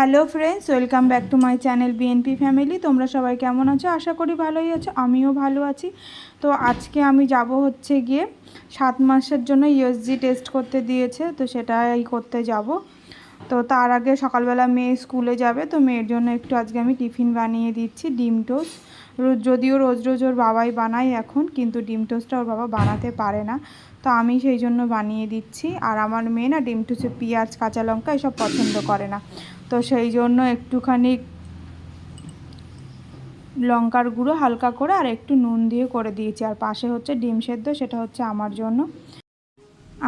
Hello friends, welcome back to my channel BNP family. তোমরা সবাই কেমন আছো? আশা করি ভালোই আছো, আমিও ভালো আছি। তো আজকে আমি যাব হচ্ছে গিয়ে সাত মাসের জন্য ইউএসজি টেস্ট করতে দিয়েছে, তো সেটাই করতে যাব। তো তার আগে সকালবেলা মেয়ে স্কুলে যাবে, তো মেয়ের জন্য একটু আজকে আমি টিফিন বানিয়ে দিচ্ছি, ডিম টোস্ট। রোজ যদিও রোজ রোজ ওর বাবাই বানায় এখন, কিন্তু ডিম টোস্টটা ওর বাবা বানাতে পারে না। তো আমি সেই জন্য বানিয়ে দিচ্ছি। আর আমার মেয়ে না ডিম টোস্টে পেঁয়াজ, কাঁচা লঙ্কা এসব পছন্দ করে না। তো সেই জন্য একটুখানি লঙ্কার গুঁড়ো হালকা করে আর একটু নুন দিয়ে করে দিয়েছি। আর পাশে হচ্ছে ডিম সেদ্ধ, সেটা হচ্ছে আমার জন্য।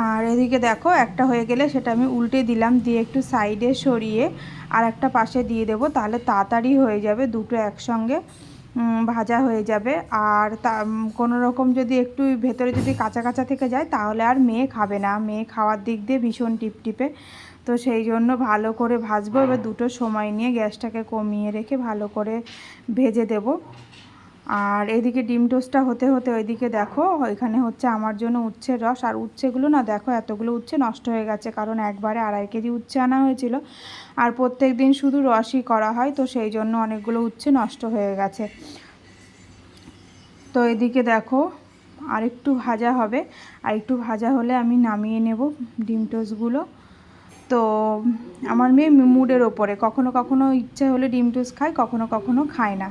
আর এদিকে দেখো, একটা হয়ে গেলে সেটা আমি উল্টে দিলাম, দিয়ে একটু সাইডে সরিয়ে আর একটা পাশে দিয়ে দেবো, তাহলে তাড়াতাড়ি হয়ে যাবে দুটো একসঙ্গে। ভাজা হয়ে যাবে। আর তা কোনো রকম যদি একটু ভেতরে যদি কাঁচা কাঁচা থেকে যায়, তাহলে আর মেয়ে খাবে না। মেয়ে খাওয়ার দিক দিয়ে ভীষণ টিপটিপে। তো সেই জন্য ভালো করে ভাজবো। এবার দুটো সময় নিয়ে গ্যাসটাকে কমিয়ে রেখে ভালো করে ভেজে দেব। আর এদিকে ডিম টোস্টটা হতে হতে ওইদিকে দেখো, ওইখানে হচ্ছে আমার জন্য উচ্ছের রস। আর উচ্ছেগুলো না দেখো, এতগুলো উচ্ছে নষ্ট হয়ে গেছে, কারণ একবারে আড়াই কেজি উচ্ছে আনা হয়েছিল। আর প্রত্যেক দিন শুধু রসই করা হয়, তো সেই জন্য অনেকগুলো উচ্ছে নষ্ট হয়ে গেছে। তো এদিকে দেখো আর একটু ভাজা হবে। আর একটু ভাজা হলে আমি নামিয়ে নেব ডিম টোস্টগুলো। তো আমার মেয়ে মুডের ওপরে, কখনো কখনো ইচ্ছে হলে ডিম টোস্ট খায়, কখনো কখনো খায় না।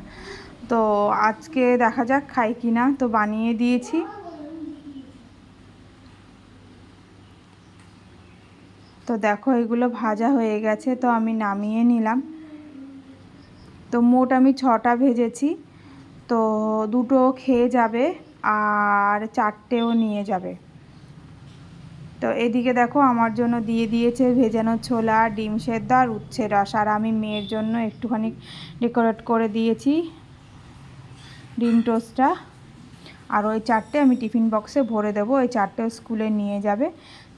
তো আজকে দেখা যাক খাই কি না। তো বানিয়ে দিয়েছি। তো দেখো, এগুলো ভাজা হয়ে গেছে, তো আমি নামিয়ে নিলাম। তো মোট আমি ছটা ভেজেছি। তো দুটো খেয়ে যাবে আর চারটেও নিয়ে যাবে। তো এদিকে দেখো, আমার জন্য দিয়ে দিয়েছে ভেজানো ছোলা, ডিম সেদ্ধ আর উচ্ছে রস। আর আমি মেয়ের জন্য একটুখানি ডেকোরেট করে দিয়েছি। ডিম টোস্টটা। আর ওই চারটে আমি টিফিন বক্সে ভরে দেবো, ওই চারটে স্কুলে নিয়ে যাবে।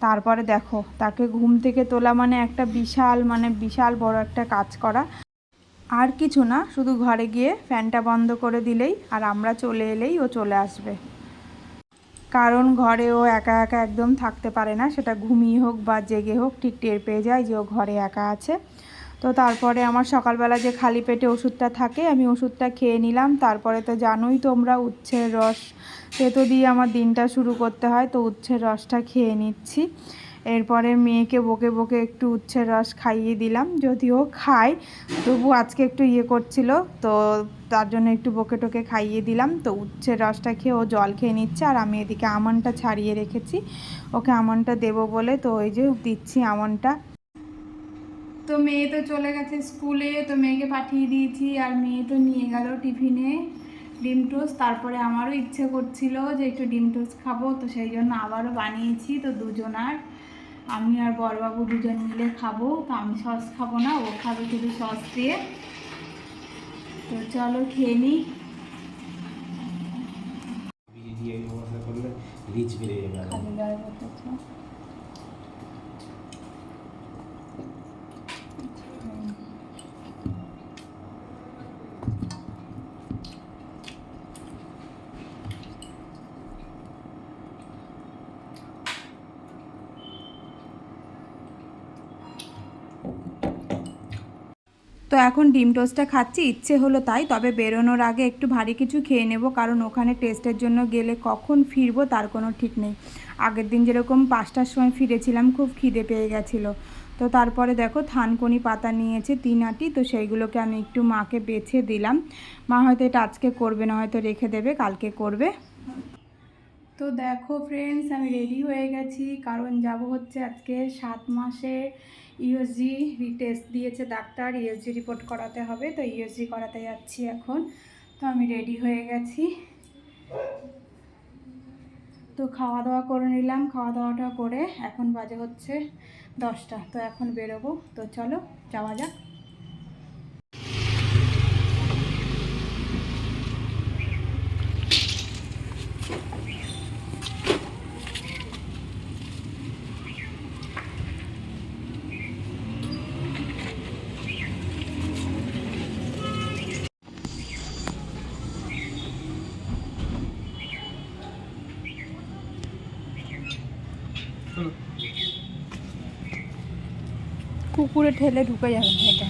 তারপরে দেখো, তাকে ঘুম থেকে তোলা মানে একটা বিশাল মানে বিশাল বড় একটা কাজ করা। আর কিছু না, শুধু ঘরে গিয়ে ফ্যানটা বন্ধ করে দিলেই আর আমরা চলে এলেই ও চলে আসবে। কারণ ঘরে ও একা একা একদম থাকতে পারে না, সেটা ঘুমিয়ে হোক বা জেগে হোক, ঠিক টের পেয়ে যায় যে ও ঘরে একা আছে। তো তারপরে আমার সকালবেলা যে খালি পেটে ওষুধটা থাকে, আমি ওষুধটা খেয়ে নিলাম। তারপরে তো জানোই তোমরা উচ্ছের রস তেতো দিয়ে আমার দিনটা শুরু করতে হয়, তো উচ্ছের রসটা খেয়ে নিচ্ছি। এরপরে মেয়েকে বকে বকে একটু উচ্ছের রস খাইয়ে দিলাম, যদিও খায় তবু আজকে একটু ইয়ে করছিল, তো তার জন্য একটু বকে টোকে খাইয়ে দিলাম। তো উচ্ছের রসটা খেয়ে ও জল খেয়ে নিচ্ছে, আর আমি এদিকে আমনটা ছাড়িয়ে রেখেছি। ওকে আমনটা দেবো বলে তো ওই যে দিচ্ছি আমনটা। তো মেয়ে তো চলে গেছে স্কুলে তো মেয়েকে পাঠিয়ে দিয়েছি আর মেয়ে তো নিয়ে গেল টিফিনে ডিম টোস্ট। তারপরে আমারও ইচ্ছে করছিল যে একটু ডিম টোস্ট খাব তো সেই জন্য আবারও বানিয়েছি তো দুজনার আমি আর বড়বাবু দুজন মিলে খাব। তো আমি সস খাব না ও খাবে শুধু সস দিয়ে। তো চলো খেয়ে নিই। রিচ বেড়ে যাবে। তো এখন ডিম টোস্টটা খাচ্ছি, ইচ্ছে হলো তাই, তবে বেরোনোর আগে একটু ভারী কিছু খেয়ে নেব, কারণ ওখানে টেস্টের জন্য গেলে কখন ফিরবো তার কোনো ঠিক নেই। আগের দিন যেরকম পাঁচটার সময় ফিরেছিলাম, খুব খিদে পেয়ে গেছিল। তো তারপরে দেখো থানকুনি পাতা নিয়েছে তিন আটি, তো সেইগুলোকে আমি একটু মাকে বেছে দিলাম। মা হয়তো এটা আজকে করবে, না হয়তো রেখে দেবে, কালকে করবে। তো দেখো ফ্রেন্ডস আমি রেডি হয়ে গেছি। কারণ যাব হচ্ছে আজকে সাত মাসে ইউএসজি টেস্ট দিয়েছে ডাক্তার। ইউএসজি রিপোর্ট করাতে হবে, তো ইউএসজি করাতে যাচ্ছি এখন। তো আমি রেডি হয়ে গেছি। তো খাওয়া দাওয়া করে নিলাম। খাওয়া দাওয়াটা করে এখন বাজে হচ্ছে দশটা। তো এখন বেরোবো। তো চলো, যাওয়া যাক। কুকুরে ঠেলে ঢুকে যাবে এটা।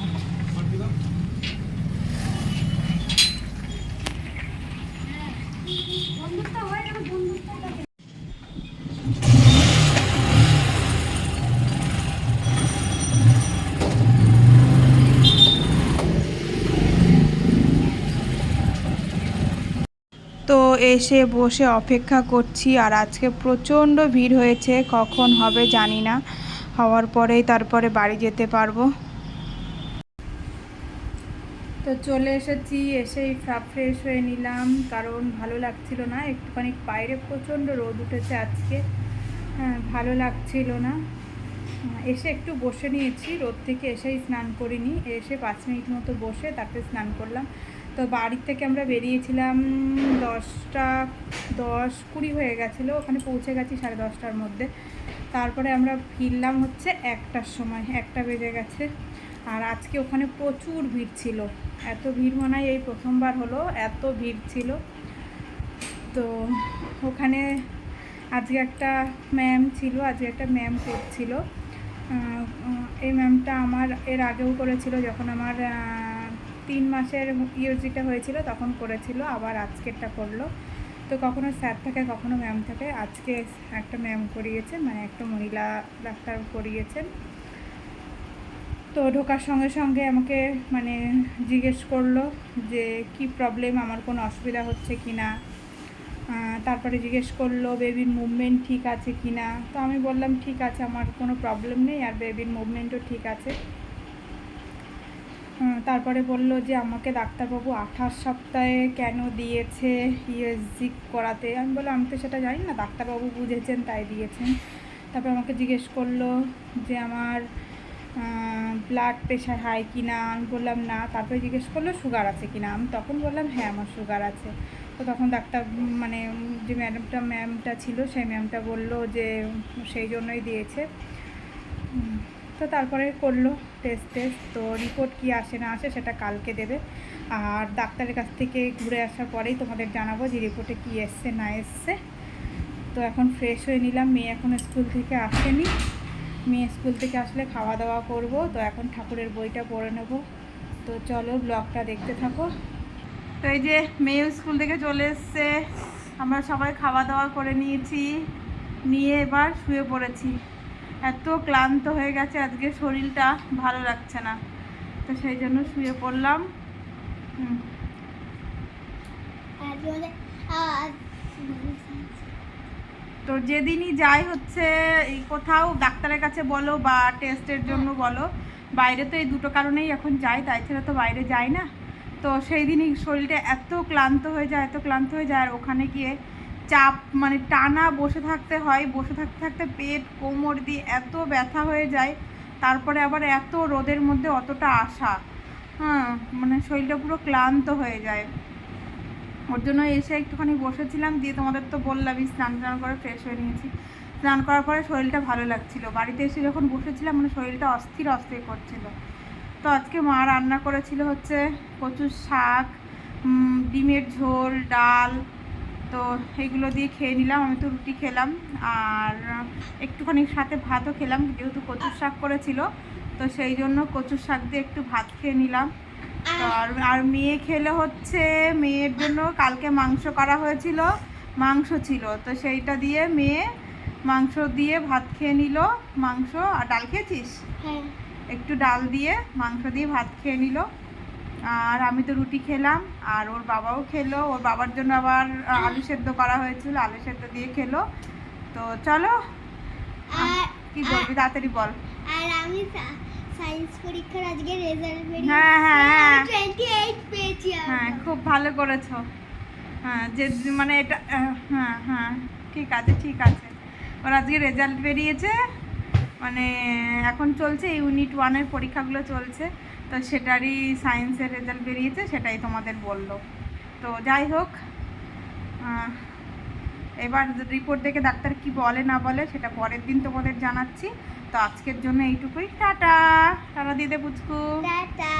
তো এসে বসে অপেক্ষা করছি আর আজকে প্রচণ্ড ভিড় হয়েছে, কখন হবে জানি না। হওয়ার পরেই তারপরে বাড়ি যেতে পারব। তো চলে এসেছি, এসেই ফ্রেশ হয়ে নিলাম। কারণ ভালো লাগছিল না, একটুখানি বাইরে প্রচণ্ড রোদ উঠেছে আজকে। হ্যাঁ ভালো লাগছিল না। এসে একটু বসে নিয়েছি, রোদ থেকে এসেই স্নান করিনি। এসে পাঁচ মিনিট মতো বসে তারপরে স্নান করলাম। তো বাড়ির থেকে আমরা বেরিয়েছিলাম দশটা দশ কুড়ি হয়ে গেছিল। ওখানে পৌঁছে গেছি সাড়ে দশটার মধ্যে। তারপরে আমরা ফিরলাম হচ্ছে একটার সময়, একটা বেজে গেছে। আর আজকে ওখানে প্রচুর ভিড় ছিল। এত ভিড় মনে হয় এই প্রথমবার হলো, এত ভিড় ছিল। তো ওখানে আজকে একটা ম্যাম ছিল, আজকে একটা ম্যাম করছিল। এই ম্যামটা আমার এর আগেও করেছিল, যখন আমার তিন মাসের ইউজিটা হয়েছিল, তখন করেছিল, আবার আজকেরটা করল। তো কখনো স্যার থাকে, কখনো ম্যাম থাকে। আজকে একটা ম্যাম করিয়েছে মানে একটা মহিলা ডাক্তার করিয়েছেন। তো ঢোকার সঙ্গে সঙ্গে আমাকে মানে জিজ্ঞেস করল যে, কি প্রবলেম আমার কোনো অসুবিধা হচ্ছে কি না তারপরে জিজ্ঞেস করল বেবির মুভমেন্ট ঠিক আছে কি না তো আমি বললাম, ঠিক আছে, আমার কোনো প্রবলেম নেই, আর বেবির মুভমেন্টও ঠিক আছে। তারপরে বলল যে আমাকে ডাক্তারবাবু আঠাশ সপ্তাহে কেন দিয়েছে ইউএসজি করাতে? আমি বললাম, আমি তো সেটা জানি না, ডাক্তারবাবু বুঝেছেন তাই দিয়েছেন। তারপর আমাকে জিজ্ঞেস করল যে আমার ব্লাড প্রেশার হাই কি না আমি বললাম, না। তারপরে জিজ্ঞেস করল সুগার আছে কি না আমি তখন বললাম হ্যাঁ আমার সুগার আছে। তো তখন ডাক্তার মানে যে ম্যাডামটা ম্যামটা ছিল, সেই ম্যামটা বলল যে সেই জন্যই দিয়েছে। তো তারপরে করল। টেস্ট টেস্ট তো রিপোর্ট কি আসে না আসে সেটা কালকে দেবে। আর ডাক্তারের কাছ থেকে ঘুরে আসার পরেই তোমাদের জানাব যে রিপোর্টে কি এসছে, না এসছে। তো এখন ফ্রেশ হয়ে নিলাম, মেয়ে এখন স্কুল থেকে আসেনি। মেয়ে স্কুল থেকে আসলে খাওয়া দাওয়া করব, তো এখন ঠাকুরের বইটা পড়ে নেব। তো চলো ব্লগটা দেখতে থাকো। তো এই যে মেয়ে স্কুল থেকে চলে এসছে, আমরা সবাই খাওয়া দাওয়া করে নিয়েছি, নিয়ে এবার শুয়ে পড়েছি। এত ক্লান্ত হয়ে গেছে, আজকে শরীরটা ভালো লাগছে না। তো সেই জন্য শুয়ে পড়লাম। তো যেদিনই যাই হচ্ছে কোথাও ডাক্তারের কাছে বলো বা টেস্টের জন্য বলো, বাইরে তো এই দুটো কারণেই এখন যাই, তাই ছাড়া তো বাইরে যাই না। তো সেই দিনই শরীরটা এত ক্লান্ত হয়ে যায়, এত ক্লান্ত হয়ে যায়, আর ওখানে গিয়ে চাপ মানে টানা বসে থাকতে হয়, বসে থাকতে থাকতে পেট, কোমর দিয়ে এত ব্যথা হয়ে যায়, তারপরে আবার এত রোদের মধ্যে অতটা আসা হ্যাঁ মানে শরীরটা পুরো ক্লান্ত হয়ে যায়। ওর জন্য এসে একটুখানি বসেছিলাম, দিয়ে তোমাদের তো বললামই, স্নান টান করে ফ্রেশ হয়ে নিয়েছি। স্নান করার পরে শরীরটা ভালো লাগছিল। বাড়িতে এসে যখন বসেছিলাম মানে শরীরটা অস্থির অস্থির করছিল। তো আজকে মা রান্না করেছিল হচ্ছে কচুর শাক ডিমের ঝোল, ডাল তো এগুলো দিয়ে খেয়ে নিলাম আমি তো রুটি খেলাম আর একটুখানি সাথে ভাতও খেলাম যেহেতু কচুর শাক করেছিল তো সেই জন্য কচুর শাক দিয়ে একটু ভাত খেয়ে নিলাম। আর আর মেয়ে খেলে হচ্ছে মেয়ের জন্য কালকে মাংস করা হয়েছিল মাংস ছিল তো সেইটা দিয়ে মেয়ে মাংস দিয়ে ভাত খেয়ে নিল মাংস আর ডাল খেয়েছিস? হ্যাঁ। একটু ডাল দিয়ে মাংস দিয়ে ভাত খেয়ে নিল। আর আমি তো রুটি খেলাম আর ওর বাবাও খেলো। ওর বাবার জন্য আবার আলু সেদ্ধ করা হয়েছিল আলু সেদ্ধ দিয়ে খেলো। তো চলো কি বলবি তাড়াতাড়ি বল। আর আমি সায়েন্স পরীক্ষার আজকে রেজাল্ট বেরিয়ে হ্যাঁ, হ্যাঁ, হ্যাঁ। টোয়েন্টি এইট পেয়েছি হ্যাঁ খুব ভালো করেছ। হ্যাঁ যে মানে এটা হ্যাঁ হ্যাঁ ঠিক আছে ঠিক আছে। ওর আজকে রেজাল্ট বেরিয়েছে। মানে এখন চলছে ইউনিট ওয়ানের পরীক্ষাগুলো চলছে। তো সেটারই সায়েন্সের রেজাল্ট বেরিয়েছে, সেটাই তোমাদের বলল। তো যাই হোক এবার রিপোর্ট দেখে ডাক্তার কি বলে না বলে, সেটা পরের দিন তোমাদের জানাচ্ছি। তো আজকের জন্য এইটুকুই। টাটা! টাটা দিতে পুচকু। টাটা!